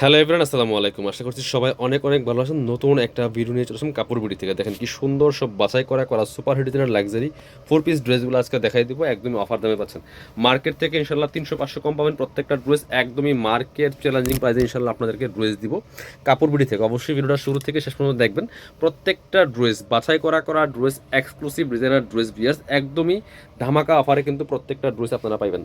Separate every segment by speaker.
Speaker 1: Hello everyone আসসালামু আলাইকুম। আশা করছি সবাই অনেক অনেক ভালো আছেন। নতুন একটা ভিডিও নিয়ে চলেছেন কাপড় বিড়ি থেকে। দেখেন কি সুন্দর সব বাছাই করা করা সুপার হিডিজেনের লাক্সারি ফোর পিস ড্রেসগুলো আজকে দেখাই দিব, একদমই অফার দামে পাচ্ছেন। মার্কেট থেকে ইনশাল্লাহ তিনশো পাঁচশো কম পাবেন। প্রত্যেকটা ড্রেস একদমই মার্কেট চ্যালেঞ্জিং প্রাইসে ইনশাল্লাহ আপনাদেরকে ড্রেস দিব কাপড় বিড়ি থেকে। অবশ্যই ভিডিওটা শুরু থেকে শেষ পর্যন্ত দেখবেন। প্রত্যেকটা ড্রেস বাছাই করা করা ড্রেস এক্সক্লুসিভ ডিজাইনার ড্রেস বিয়ার্স একদমই ধামাকা অফারে কিন্তু প্রত্যেকটা ড্রেস আপনারা পাইবেন।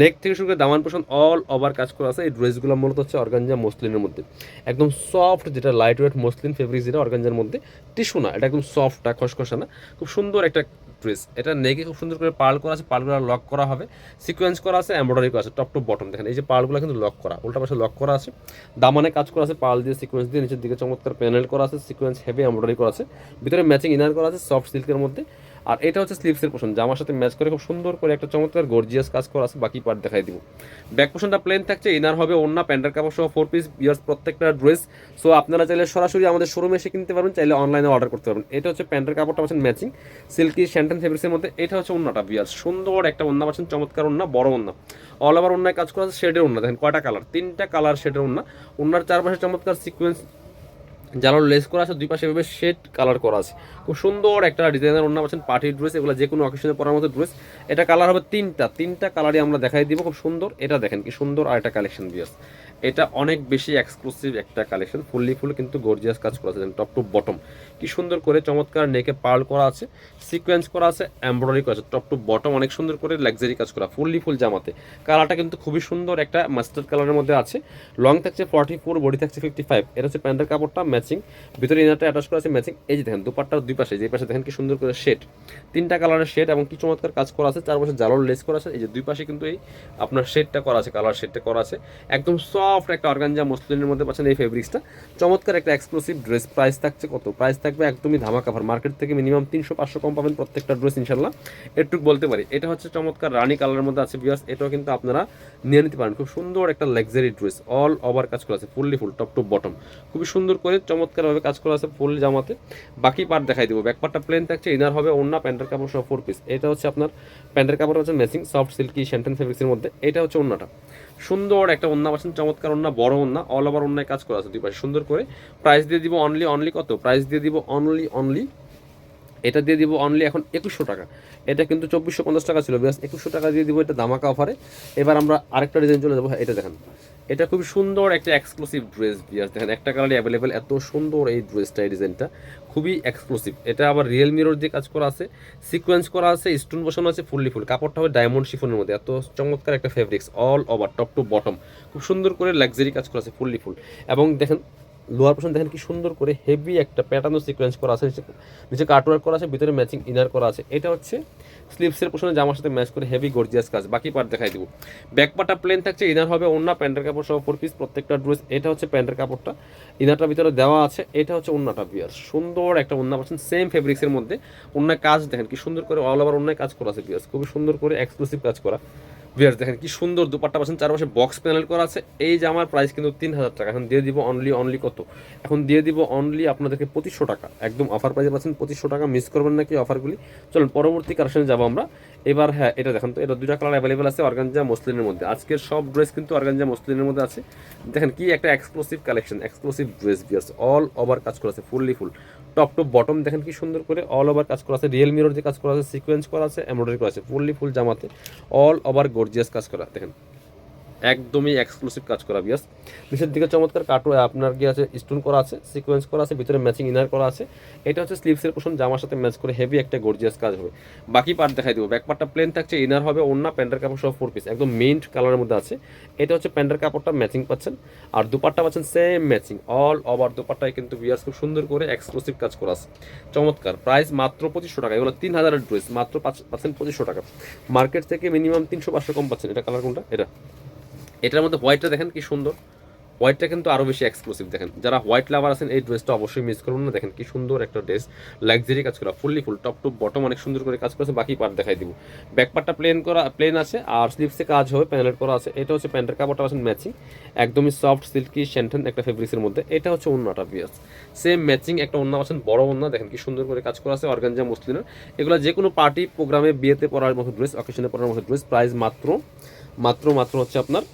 Speaker 1: নেক থেকে শুরু করে দামান পোষণ অল ওভার কাজ করা আছে। এই ড্রেসগুলো মূলত হচ্ছে অর্গানজা মসলিনের মধ্যে। একদম সফট যেটা লাইট ওয়েট মসলিন ফেব্রিক যেটা অর্গানজার মধ্যে টিস্যু না, এটা একদম সফটটা খসখসা না, খুব সুন্দর একটা ড্রেস এটা নেকে খুব সুন্দর করে পার্ল করা আছে পার্লগুলো লক করা হবে। সিকোয়েন্স করা আছে এমব্রয়ডারি করা আছে টপ টু বটম দেখেন, এই যে পার্লগুলো কিন্তু লক করা, উল্টা পাশে লক করা আছে। দামানে কাজ করা আছে পাল দিয়ে সিকোয়েন্স দিয়ে, নিচের দিকে চমৎকার প্যানেল করা আছে সিকোয়েন্স হেভি এমব্রয়ডারি করা আছে। ভিতরে ম্যাচিং ইনার করা আছে সফট সিল্কের মধ্যে। আর এটা হচ্ছে স্লিভসের পোষণ জামার সাথে ম্যাচ করে খুব সুন্দর করে একটা চমৎকার গর্জিয়াস কাজ করা আছে, বাকি পার্ট দেখাই দিব। ব্যাক পোষণটা প্লেন থাকছে ইনার হবে অন্য প্যান্টার কাপড় সহ ফোর পিস ইয়ার্স প্রত্যেকটা ড্রেস সো আপনারা চাইলে সরাসরি আমাদের শোরুমে এসে কিনতে পারবেন, চাইলে অনলাইনে অর্ডার করতে পারবেন। এটা হচ্ছে প্যান্টের কাপড়টা পাচ্ছেন ম্যাচিং সিল্কি শ্যান্টেন ফেব্রিক্সের মধ্যে। এটা হচ্ছে অন্যটা বিয়ার্স। সুন্দর একটা অন্য পাচ্ছেন, চমৎকার অন্য বড় অন্য অল ওভার অন্যায় কাজ করা আছে শেডের অন্য দেখেন কয়টা কালার তিনটা কালার শেডের অন্য অন্যার চারপাশে চমৎকার সিকোয়েন্স জালোর লেস করা আছে, দুই পাশে এভাবে শেড কালার করা আছে। খুব সুন্দর একটা ডিজাইনের অন্য পাচ্ছেন পার্টির ড্রেস এগুলো যে কোনো অকেশনে পরার মতো ড্রেস এটা কালার হবে তিনটা তিনটা কালারই আমরা দেখাই দিব, খুব সুন্দর। এটা দেখেন কি সুন্দর আর একটা কালেকশন বিয়াস এটা অনেক বেশি এক্সক্লুসিভ একটা কালেকশন ফুললি ফুল কিন্তু গর্জিয়াস কাজ করা আছে টপ টু বটম কি সুন্দর করে চমৎকার নেকে পার্ল করা আছে সিকোয়েন্স করা আছে এমব্রয়ডারি করা আছে টপ টু বটম অনেক সুন্দর করে লাক্সারি কাজ করা ফুললি ফুল জামাতে। কালারটা কিন্তু খুবই সুন্দর একটা মাস্টার্ড কালারের মধ্যে আছে। লং থাকছে ফর্টি ফোর বডি থাকছে ফিফটি ফাইভ এটা হচ্ছে প্যান্টের কাপড়টা ম্যাচিং ভিতরে ইনারটা অ্যাটাচ করা আছে ম্যাচিং এই যে দেখেন, দুপাট্টার দুই পাশে, যে পাশে দেখেন কি সুন্দর করে শেড তিনটা কালারের শেড এবং কি চমৎকার কাজ করা আছে চার পাশে জালোর লেস করা আছে। এই যে দুই পাশে কিন্তু এই আপনার শেডটা করা আছে কালার শেডটা করা আছে। একদম সফট একটা অর্গানজা মসলিনের মধ্যে পাচ্ছেন এই ফেব্রিক্সটা চমৎকার একটা এক্সক্লুসিভ ড্রেস প্রাইস থাকছে। কত প্রাইস থাকবে? একদমই ধামা কাভার মার্কেট থেকে মিনিমাম তিনশো, পাঁচশো কম পাবেন প্রত্যেকটা ড্রেস ইনশাল্লাহ এটুকু বলতে পারি, এটা হচ্ছে চমৎকার রানী কালারের মধ্যে আছে বিয়ার্স এটাও কিন্তু আপনারা নিয়ে নিতে পারেন। খুব সুন্দর একটা লাক্সারি ড্রেস অল ওভার কাজ করা আছে fully full top to bottom খুবই সুন্দর করে চমৎকারভাবে কাজ করা আছে ফুল জামাতে। বাকি পার্ট দেখাই দিব। ব্যাক পার্টটা প্লেন থাকছে ইনার হবে অন্য প্যান্টের কাপড় সহ ফোর পিস এটা হচ্ছে আপনার প্যান্টের কাপড় হচ্ছে ম্যাচিং সফট সিল্কি শ্যান্টেন ফেব্রিক্সের মধ্যে। এটা হচ্ছে অন্যটা সুন্দর একটা অন্য পাচ্ছেন চমৎকার অন্য বড় অন্য অল ওভার অন্যায় কাজ করা আছে দুই পাশে। সুন্দর করে প্রাইস দিয়ে দিব অনলি অনলি কত? প্রাইস দিয়ে দিব অনলি অনলি এটা দিয়ে দিব অনলি এখন একুশশো টাকা। এটা কিন্তু চব্বিশশো পঞ্চাশ টাকা ছিল বেশ একুশশো টাকা দিয়ে দিব এটা দামাকা অফারে এবার আমরা আরেকটা ডিজাইন চলে যাব হ্যাঁ, এটা দেখেন। এটা খুবই সুন্দর একটা এক্সক্লুসিভ ড্রেস বিয়াস দেখেন একটা কালারই অ্যাভেলেবেল এত সুন্দর এই ড্রেসটা এই ডিজাইনটা খুবই এক্সক্লুসিভ এটা আবার রিয়েল মিরর দিয়ে কাজ করা আছে সিকোয়েন্স করা আছে স্টোন বসানো আছে ফুললি ফুল কাপড়টা হবে ডায়মন্ড শিফনের মধ্যে এত চমৎকার একটা fabrics all over top to bottom খুব সুন্দর করে লাক্সারি কাজ করা আছে ফুললি ফুল এবং দেখেন লোয়ার পোর্শন দেখেন কি সুন্দর করে হেভি একটা প্যাটার্ন সিকোয়েন্স করা আছে, নিচে কাটওয়ার্ক করা আছে, ভিতরে ম্যাচিং ইনার করা আছে। এটা হচ্ছে স্লিপসের পোর্শনে জামার সাথে ম্যাচ করে হেভি গর্জিয়াস কাজ। বাকি পার্ট দেখাই দিব। ব্যাক পার্টটা প্লেন থাকছে ইনার হবে অন্য প্যান্টের কাপড় সহ ফোর পিস প্রত্যেকটা ড্রেস এটা হচ্ছে প্যান্টের কাপড়টা। ইনারটার ভিতরে দেওয়া আছে, এটা হচ্ছে অন্যটা বিয়ার সুন্দর একটা অন্য পাচ্ছেন সেম ফেব্রিক্সের মধ্যে। অন্য কাজ দেখেন কি সুন্দর করে অল ওভার অন্য কাজ করা আছে বিয়ার্স খুবই সুন্দর করে এক্সক্লুসিভ কাজ করা। ভিয়ার্স দেখেন কি সুন্দর দুপাট্টা পাচ্ছেন। চারপাশে বক্স প্যানেল করা আছে। এই জামার প্রাইস কিন্তু তিন হাজার টাকা। এখন দিয়ে দিব অনলি অনলি কত? এখন দিয়ে দিব অনলি আপনাদেরকে পঁচিশশো টাকা। একদম অফার প্রাইসে পাচ্ছেন পঁচিশশো টাকা। মিস করবেন নাকি অফারগুলি চলুন, পরবর্তী কালেকশনে যাব আমরা। এবার হ্যাঁ এটা দেখেন তো, এটা দুটা কালার অ্যাভেলেবেল আছে অর্গানজা মসলিনের মধ্যে। আজকের সব ড্রেস কিন্তু অর্গানজা মসলিনের মধ্যে আছে। দেখেন কি একটা এক্সক্লুসিভ কালেকশন এক্সক্লুসিভ ড্রেস বিয়ার্স অল ওভার কাজ করা আছে fully full top to bottom দেখেন কি সুন্দর করে অল ওভার কাজ করা আছে রিয়েল মিরর যে কাজ করা আছে সিকোয়েন্স করা আছে এমব্রয়ডারি করা আছে ফুললি ফুল জামাতে অল ওভার গর্জিয়াস কাজ করা, দেখেন। একদমই এক্সক্লুসিভ কাজ করা বিয়াস নিচের দিকে চমৎকার কাটো আপনার কি আছে? স্টোন করা আছে সিকোয়েন্স করা আছে, ভিতরে ম্যাচিং ইনার করা আছে। এটা হচ্ছে স্লিভসের পোষণ জামার সাথে ম্যাচ করে হেভি একটা গর্জিয়াস কাজ হবে। বাকি পার্ট দেখাই দেবো। ব্যাক পার্টটা প্লেন থাকছে ইনার হবে অন্য প্যান্ডার কাপড় সব ফোর পিস একদম মিন্ট কালারের মধ্যে আছে। এটা হচ্ছে প্যান্টের কাপড়টা ম্যাচিং পাচ্ছেন। আর দুপাট্টা পাচ্ছেন সেম ম্যাচিং অল ওভার দুপাট্টায় কিন্তু বিয়াস খুব সুন্দর করে এক্সক্লুসিভ কাজ করা আছে। চমৎকার প্রাইস মাত্র পঁচিশশো টাকা, এগুলো তিন হাজারের ড্রেস মাত্র পাঁচ পাচ্ছেন পঁচিশশো টাকা। মার্কেট থেকে মিনিমাম তিনশো পাঁচশো কম পাচ্ছেন। এটা কালার কোনটা? এটা। এটার মধ্যে হোয়াইটটা দেখেন কি সুন্দর। হোয়াইটটা কিন্তু আরও বেশি এক্সক্লুসিভ দেখেন। যারা হোয়াইট লাভার আছেন, এই ড্রেসটা অবশ্যই মিস করুন না। দেখেন কি সুন্দর একটা ড্রেস লাক্সারি কাজ করা fully full top to bottom অনেক সুন্দর করে কাজ করেছে। বাকি পার্ট দেখাই দিব। ব্যাক পার্টটা প্লেন করা প্লেন আছে। আর স্লিভসে কাজ হবে প্যানেল করা আছে। এটা হচ্ছে প্যান্টের কাপড়টা আছেন ম্যাচিং একদমই সফট সিল্কি শ্যান্টেন একটা ফেব্রিক্সের মধ্যে। এটা হচ্ছে অন্যটা বিয়াস। সেম ম্যাচিং একটা অন্য আছেন, বড় অন্য দেখেন কি সুন্দর করে কাজ করা আছে, অর্গানজা মুসলিনের এগুলো যে কোনো পার্টি প্রোগ্রামে বিয়েতে পরার মতো ড্রেস অকেশনে পরার মতো ড্রেস প্রাইস মাত্র মাত্র মাত্র হচ্ছে আপনার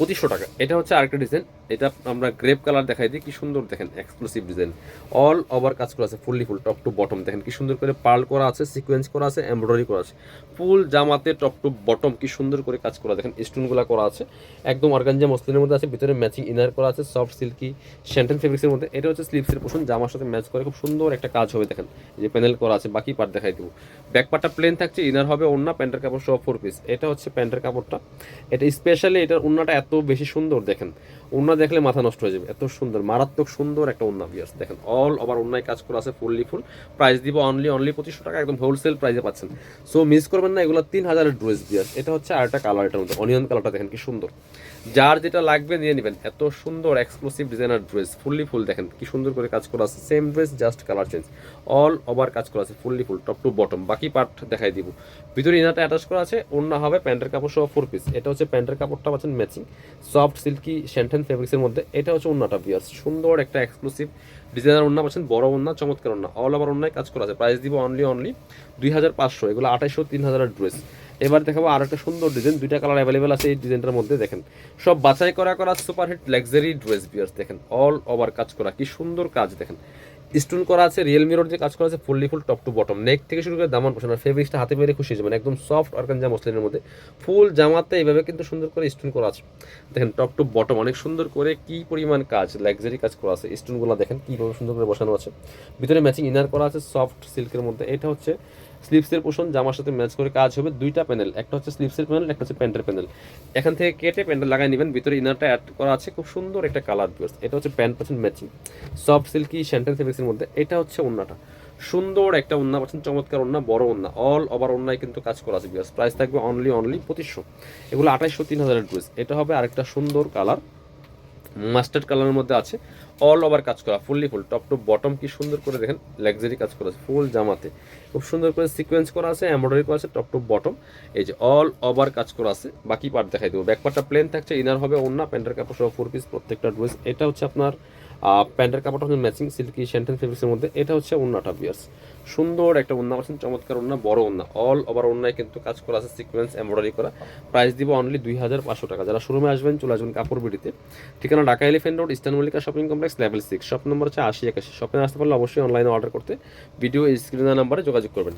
Speaker 1: পঁচিশশো টাকা। এটা হচ্ছে আরেকটা ডিজাইন এটা আমরা গ্রেপ কালার দেখাই দিই। কি সুন্দর দেখেন এক্সক্লুসিভ ডিজাইন অল ওভার কাজ করা আছে fully full top to bottom দেখেন কি সুন্দর করে পার্ল করা আছে সিকোয়েন্স করা আছে এমব্রয়ডারি করা আছে। ফুল জামাতে টপ টু বটম কি সুন্দর করে কাজ করা। দেখেন স্টোনগুলো করা আছে। একদম অর্গানজা মসলিনের মধ্যে আছে, ভিতরে ম্যাচিং ইনার করা আছে সফট সিল্কি শ্যান্টেন ফেব্রিক্সের মধ্যে। এটা হচ্ছে স্লিপসের পোষণ জামার সাথে ম্যাচ করে। খুব সুন্দর একটা কাজ হবে, দেখেন। যে প্যানেল করা আছে, বাকি পার্ট দেখাই দেবো। ব্যাক পার্টটা প্লেন থাকছে ইনার হবে অন্য প্যান্টের কাপড় সব ফোর পিস এটা হচ্ছে প্যান্টের কাপড়টা। এটা স্পেশালি এটার ওন্নাটা এত বেশি সুন্দর দেখেন। ওনা দেখলে মাথা নষ্ট হয়ে যাবে। এত সুন্দর, মারাত্মক সুন্দর একটা ওনা বিয়ার্স দেখেন। অল ওভার ওনায় কাজ করা আছে ফুললি ফুল। প্রাইস দিব অনলি অনলি পঁচিশশো টাকা, একদম হোলসেল প্রাইসে পাচ্ছেন। সো মিস করবেন না, এগুলো তিন হাজারের ড্রেস বিয়ার্স এটা হচ্ছে আর একটা কালার এটার মধ্যে। অনিয়ন কালারটা দেখেন কি সুন্দর। যার যেটা লাগবে নিয়ে নেবেন। এত সুন্দর exclusive designer dress fully full দেখেন কি সুন্দর করে কাজ করা আছে। Same dress just colour change all over কাজ করা আছে fully full top to bottom বাকি পার্ট দেখাই দিব। ভিতরে ইনারটা অ্যাটাচ করা আছে অন্য হবে প্যান্টের কাপড় সহ ফোর পিস এটা হচ্ছে প্যান্টের কাপড়টা পাচ্ছেন ম্যাচিং সফট সিল্কি শ্যান্টেন ফেব্রিক্সের মধ্যে। এটা হচ্ছে অন্যটা বিয়ার্স সুন্দর একটা এক্সক্লুসিভ ডিজাইনার অন্য পাচ্ছেন, বড় অন্য চমৎকার অন্য অল ওভার অন্যায় কাজ করা আছে। প্রাইস দিব অনলি অনলি দুই হাজার পাঁচশো। এগুলো আঠাইশো, তিন হাজারের ড্রেস এবার দেখাবো আর একটা সুন্দর ডিজাইন দুইটা কালার অ্যাভেলেবেল আছে এই ডিজাইনটার মধ্যে, দেখেন। সব বাছাই করা করা সুপার হিট লাক্সারি ড্রেস বিয়ার্স দেখেন। অল ওভার কাজ করা, কি সুন্দর কাজ, দেখেন। স্টোন করা আছে রিয়েল মিরর যে কাজ করা আছে fully full top to bottom neck থেকে শুরু করে দামান পোষণ আর ফেব্রিক্সটা হাতে পেরে খুশি যাবেন। একদম সফট অর্গানজা মসলিনের মধ্যে। ফুল জামাতে এইভাবে কিন্তু সুন্দর করে স্টোন করা আছে। দেখেন টপ টু বটম অনেক সুন্দর করে কি পরিমাণ কাজ লাক্সারি কাজ করা আছে। স্টোনগুলো দেখেন, কীভাবে সুন্দর করে বসানো আছে। ভিতরে ম্যাচিং ইনার করা আছে সফট সিল্কের মধ্যে। এটা হচ্ছে স্লিপসের পোষণ, জামার সাথে ম্যাচ করে কাজ হবে দুইটা প্যানেল, একটা হচ্ছে স্লিপসের প্যানেল, একটা হচ্ছে প্যান্টের প্যানেল। এখান থেকে কেটে প্যান্টেল লাগাই নেবেন, ভিতরে ইনারটা অ্যাড করা আছে, খুব সুন্দর একটা কালার বিয়ার্স এটা হচ্ছে প্যান্ট পাচ্ছেন ম্যাচিং সফট সিল্কি শ্যান্টেন ফেব্রিক্সের মধ্যে। এটা হচ্ছে ওন্নাটা। সুন্দর একটা ওন্না, পাচ্ছেন চমৎকার ওন্না, বড় ওন্না। অল ওভার ওন্নায় কিন্তু কাজ করা আছে বিয়ার্স প্রাইস থাকবে অনলি অনলি পঁচিশশো। এগুলো আঠাইশশো তিন হাজারের ড্রেস এটা হবে আরেকটা সুন্দর কালার মাস্টার্ড কালারের মধ্যে আছে। অল ওভার কাজ করা fully full top to bottom কি সুন্দর করে দেখেন লাক্সারি কাজ করা আছে ফুল জামাতে। খুব সুন্দর করে সিকোয়েন্স করা আছে এমব্রয়ডারি করা আছে টপ টু বটম এই যে অল ওভার কাজ করা আছে, বাকি পার্ট দেখাই দেবো। ব্যাক পার্টটা প্লেন থাকছে ইনার হবে অন্য প্যান্টের কাপড় সহ ফোর পিস প্রত্যেকটা ড্রেস এটা হচ্ছে আপনার প্যান্টের কাপড়টা হচ্ছে ম্যাচিং সিল্কি শ্যান্টেন ফেব্রিক্সের মধ্যে। এটা হচ্ছে ওন্নাটা বিয়ার্স সুন্দর একটা ওন্না পাচ্ছেন চমৎকার ওন্না বড় ওন্না অল ওভার ওন্নায় কিন্তু কাজ করা আছে সিকোয়েন্স এমব্রয়ডারি করা। প্রাইস দিব অনলি দুই হাজার পাঁচশো টাকা। যারা শোরুমে আসবেন, চলে আসবেন কাপড় বিড়িতে। ঠিকানা Dhaka elephant road, eastern Mallika shopping complex level six shop number হচ্ছে আশি একাশি। শপে আসতে পারলে অবশ্যই অনলাইনে অর্ডার করতে। ভিডিও স্ক্রিনের নাম্বারে যোগাযোগ করবেন।